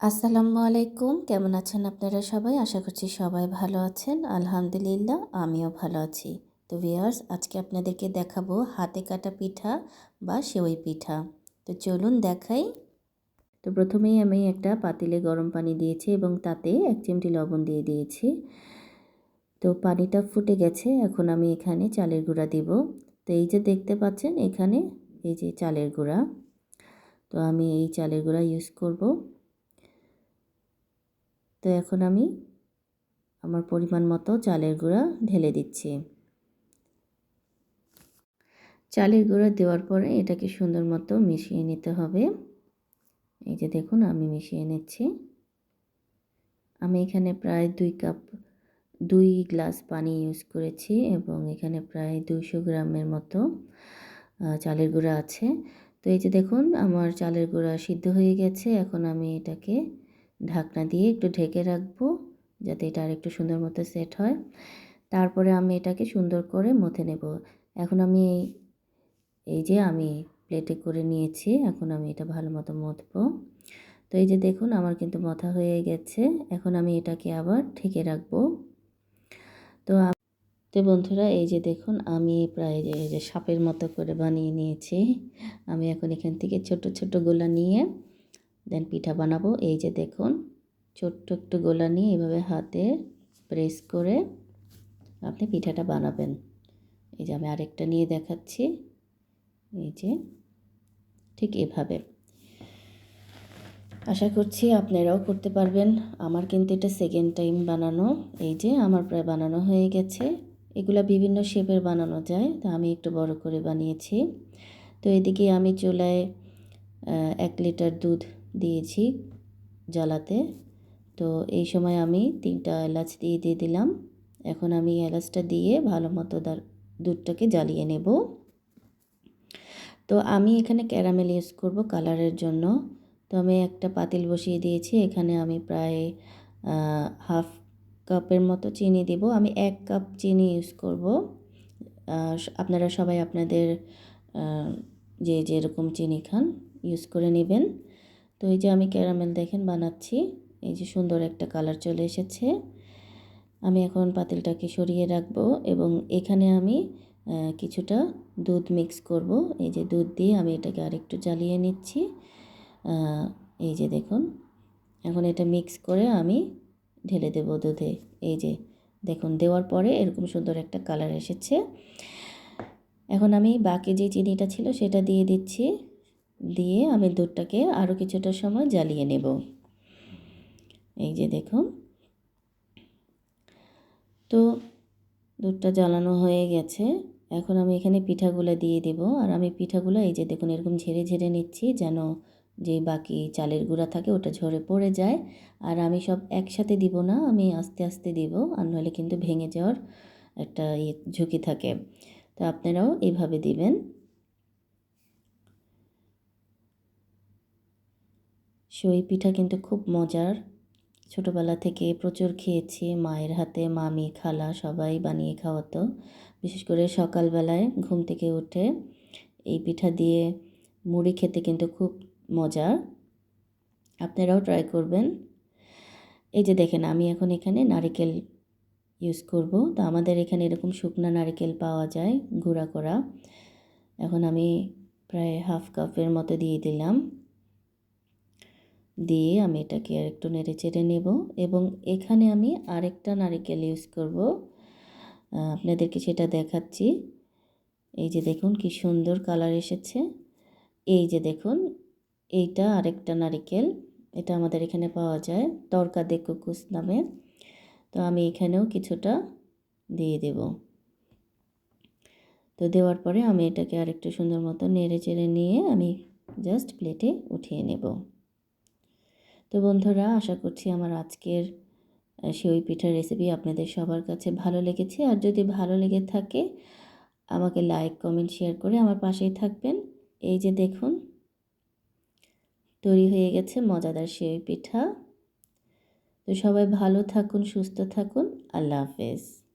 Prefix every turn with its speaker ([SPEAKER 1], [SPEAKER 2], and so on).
[SPEAKER 1] আসসালামু আলাইকুম। কেমন আছেন আপনারা সবাই? আশা করছি সবাই ভালো আছেন। আলহামদুলিল্লাহ, আমিও ভালো আছি। তো ভিয়ার্স আজকে আপনাদেরকে দেখাবো হাতে কাটা পিঠা বা সেওই পিঠা। তো চলুন দেখাই। তো প্রথমেই আমি একটা পাতিলে গরম পানি দিয়েছি এবং তাতে এক চিমটি লবণ দিয়ে দিয়েছি। তো পানিটা ফুটে গেছে, এখন আমি এখানে চালের গুঁড়া দিব। তো এই যে দেখতে পাচ্ছেন, এখানে এই যে চালের গুঁড়া। তো আমি এই চালের গুঁড়া ইউজ করব। তো এখন আমি আমার পরিমাণ মতো চালের গুঁড়া ঢেলে দিচ্ছি। চালের গুঁড়া দেওয়ার পরে এটাকে সুন্দর মতো মিশিয়ে নিতে হবে। এই যে দেখুন, আমি মিশিয়ে নিচ্ছি। আমি এখানে প্রায় দুই কাপ, দুই গ্লাস পানি ইউজ করেছি এবং এখানে প্রায় দুইশো গ্রামের মতো চালের গুঁড়া আছে। তো এই যে দেখুন, আমার চালের গুঁড়া সিদ্ধ হয়ে গেছে। এখন আমি এটাকে ঢাকনা দিয়ে একটু ঢেকে রাখব যাতে এটা আর একটু সুন্দর মতো সেট হয়। তারপরে আমি এটাকে সুন্দর করে মথে নেব। এখন আমি এই যে আমি প্লেটে করে নিয়েছি, এখন আমি এটা ভালো মতো মথবো। তো এই যে দেখুন আমার কিন্তু মথা হয়ে গেছে। এখন আমি এটাকে আবার ঢেকে রাখব। তো তো বন্ধুরা এই যে দেখুন আমি প্রায় যে যে সাপের মতো করে বানিয়ে নিয়েছি। আমি এখন এখান থেকে ছোট ছোট গোলা নিয়ে দেন পিঠা বানাবো। এই যে দেখুন, ছোট্ট একটু গোলা নিয়ে এভাবে হাতে প্রেস করে আপনি পিঠাটা বানাবেন। এই যে আমি আরেকটা নিয়ে দেখাচ্ছি। এই যে ঠিক এভাবে। আশা করছি আপনারাও করতে পারবেন। আমার কিন্তু এটা সেকেন্ড টাইম বানানো। এই যে আমার প্রায় বানানো হয়ে গেছে। এগুলা বিভিন্ন শেপের বানানো যায়, তা আমি একটু বড় করে বানিয়েছি। তো এদিকে আমি চুলায় এক লিটার দুধ দিয়েছি জ্বালাতে। তো এই সময় আমি তিনটা এলাচ দিয়ে দিয়ে দিলাম। এখন আমি এলাচটা দিয়ে ভালো মতো দুধটাকে জ্বালিয়ে নেব। তো আমি এখানে ক্যারামেল ইউজ করব কালারের জন্য। তো আমি একটা পাতিল বসিয়ে দিয়েছি। এখানে আমি প্রায় হাফ কাপের মতো চিনি দেব। আমি এক কাপ চিনি ইউজ করব। আপনারা সবাই আপনাদের যে যেরকম চিনি খান ইউজ করে নেবেন। তো এই যে আমি ক্যারামেল দেখেন বানাচ্ছি। এই যে সুন্দর একটা কালার চলে এসেছে। আমি এখন পাতিলটাকে সরিয়ে রাখব এবং এখানে আমি কিছুটা দুধ মিক্স করব। এই যে দুধ দিয়ে আমি এটাকে আরেকটু জ্বালিয়ে নিচ্ছি। এই যে দেখুন, এখন এটা মিক্স করে আমি ঢেলে দেব দুধে। এই যে দেখুন, দেওয়ার পরে এরকম সুন্দর একটা কালার এসেছে। এখন আমি বাকি যে চিনিটা ছিল সেটা দিয়ে দিচ্ছি। দিয়ে আমি দুধটাকে আরও কিছুটা সময় জ্বালিয়ে নেব। এই যে দেখুন। তো দুধটা জ্বালানো হয়ে গেছে। এখন আমি এখানে পিঠাগুলো দিয়ে দেব। আর আমি পিঠাগুলো এই যে দেখুন, এরকম ঝেড়ে ঝেড়ে নিচ্ছি যেন যে বাকি চালের গুঁড়া থাকে ওটা ঝরে পড়ে যায়। আর আমি সব একসাথে দিব না, আমি আস্তে আস্তে দিব, আর নাহলে কিন্তু ভেঙে যাওয়ার একটা ইয়ে ঝুঁকি থাকে। তো আপনারাও এইভাবে দিবেন। সই পিঠা কিন্তু খুব মজার। ছোটোবেলা থেকে প্রচুর খেয়েছি, মায়ের হাতে, মামি, খালা সবাই বানিয়ে খাওয়াতো। বিশেষ করে সকালবেলায় ঘুম থেকে উঠে এই পিঠা দিয়ে মুড়ি খেতে কিন্তু খুব মজা আপনারাও ট্রাই করবেন। এই যে দেখেন, আমি এখন এখানে নারিকেল ইউজ করব। তো আমাদের এখানে এরকম শুকনা নারিকেল পাওয়া যায়, গুঁড়া করা। এখন আমি প্রায় হাফ কাপের মতো দিয়ে দিলাম। দিয়ে আমি এটাকে আর একটু নেড়ে চেড়ে নেব এবং এখানে আমি আরেকটা নারিকেল ইউজ করব। আপনাদেরকে সেটা দেখাচ্ছি। এই যে দেখুন কি সুন্দর কালার এসেছে। এই যে দেখুন, এইটা আরেকটা নারিকেল। এটা আমাদের এখানে পাওয়া যায় তরকা দে কুকুস নামে। তো আমি এখানেও কিছুটা দিয়ে দেব। তো দেওয়ার পরে আমি এটাকে আরেকটু সুন্দর মতো নেড়ে চেড়ে নিয়ে আমি জাস্ট প্লেটে উঠিয়ে নেব। তো বন্ধুরা, আশা করছি আমার আজকের সেই পিঠার রেসিপি আপনাদের সবার কাছে ভালো লেগেছে। আর যদি ভালো লেগে থাকে, আমাকে লাইক কমেন্ট শেয়ার করে আমার পাশেই থাকবেন। এই যে দেখুন, তৈরি হয়ে গেছে মজাদার সেই পিঠা। তো সবাই ভালো থাকুন, সুস্থ থাকুন। আল্লাহ হাফেজ।